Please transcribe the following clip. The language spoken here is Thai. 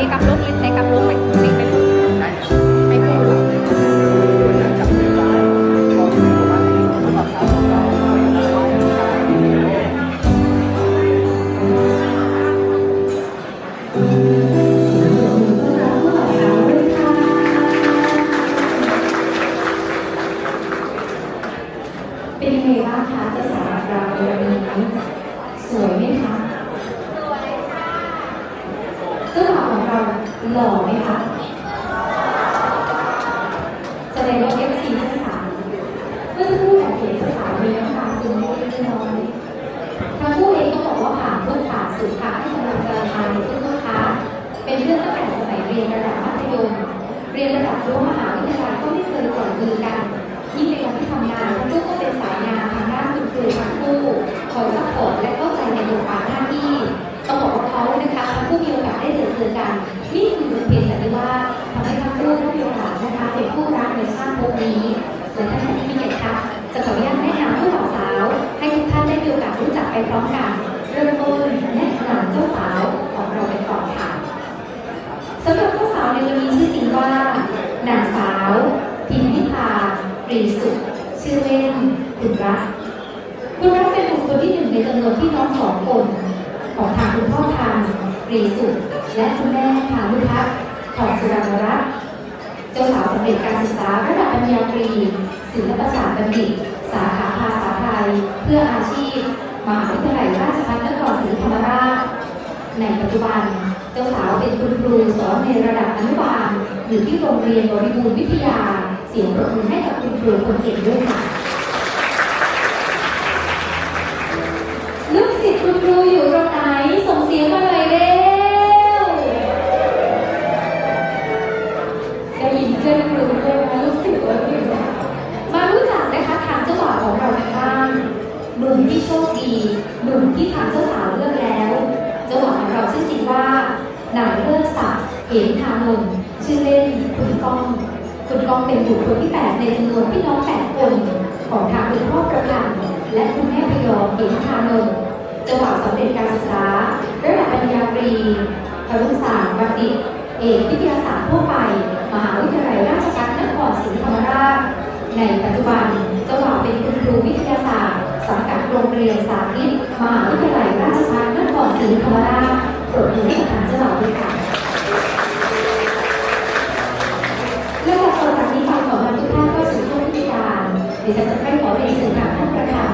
ทกับลูกเลยเทกับลูกไปเทไปหมไม่พูดหรอกเป็นไงบ้างคะจะสาราเราในวันนี้สวยไหมคะ หล่อไหมคะแสดงว่าเอฟซีเจ้าสามเมื่อสักครู่แอบเห็นเจ้าสามมีน้ำตาซึมเล็กน้อยๆทั้งคู่เองก็บอกว่าผ่านทุกผ่านสุดค่ะให้กำลังใจทางทุกลูกค้าเป็นเพื่อนตั้งแต่สมัยเรียนระดับมัธยมเรียนระดับรั้วมหาวิทยาลัยก็ไม่เคยปล่อยมือกัน นี้และท่านที่มีเกียรติค่ะจะขออนุญาตแนะนำผู้บ่าวสาว ให้ทุกท่านได้มีโอกาสรู้จักไปพร้อมกันเริ่มต้นแนะนำเจ้าสาวของเราไปก่อนค่ะสำหรับเจ้าสาวในวันนี้ชื่อจริงว่านางสาวพิมพิพาปรีสุขชื่อเล่นคุณรักคุณรักเป็นบุคคลที่หนึ่งในจำนวนพี่น้องสองคนของทางคุณพ่อทางปรีสุขและคุณแม่ทางลุพัฒน์ของสุรารัตน์ จ้าสาวสำเร็จการศึกษาระดับปริญญาตรีศิลปศาสตร์บัณฑิต สาขาภาษาไทย เพื่ออาชีพมหาวิทยาลัยราชภัฏนครศรีธรรมราช ในปัจจุบัน เจ้าสาวเป็นคุณครูสอนในระดับอนุบาลอยู่ที่โรงเรียนบริบูรณ์วิทยา เสียงปรบมือให้กับคุณครูคนเก่งด้วยค่ะ ได้ยินเพื่อนครูด้วยนะลูกศิษย์ว่าอยู่มารู้จักนะคะทางเจ้าบ่าวของเรากันบ้างหนุ่มที่โชคดีหนุ่มที่ทางเจ้าสาวเลือกแล้วเจ้าบ่าวของเราชื่อจริงว่านายเลิศศักดิ์เหมทานนท์ชื่อเล่นคุณก้องคุณก้องเป็นบุคคลที่แปดในจำนวนพี่น้องแปดคนของทางคุณพ่อประพันและคุณแม่พยอมเหมทานนท์เจ้าบ่าวสำเร็จการศึกษาระดับปริญญาตรีครุศาสตร์บัณฑิตเอกวิทยาศาสตร์ทั่วไป มหาวิทยาลัยราชภัฏนครศรีธรรมราช ในปัจจุบันเจ้าบ่าวเป็นคุณครูวิทยาศาสตร์สังกัดโรงเรียนสาธิตมหาวิทยาลัยราชภัฏนครศรีธรรมราชปรดมือให้กับทานเจ้าบ่าวด้วยค่ะเรื่องราวต่อจากนี้ไปขอให้ทุกท่านเข้าสู่ช่วงพิธีการดิฉันจะให้ขอเรียนเชิญกับท่านประธาน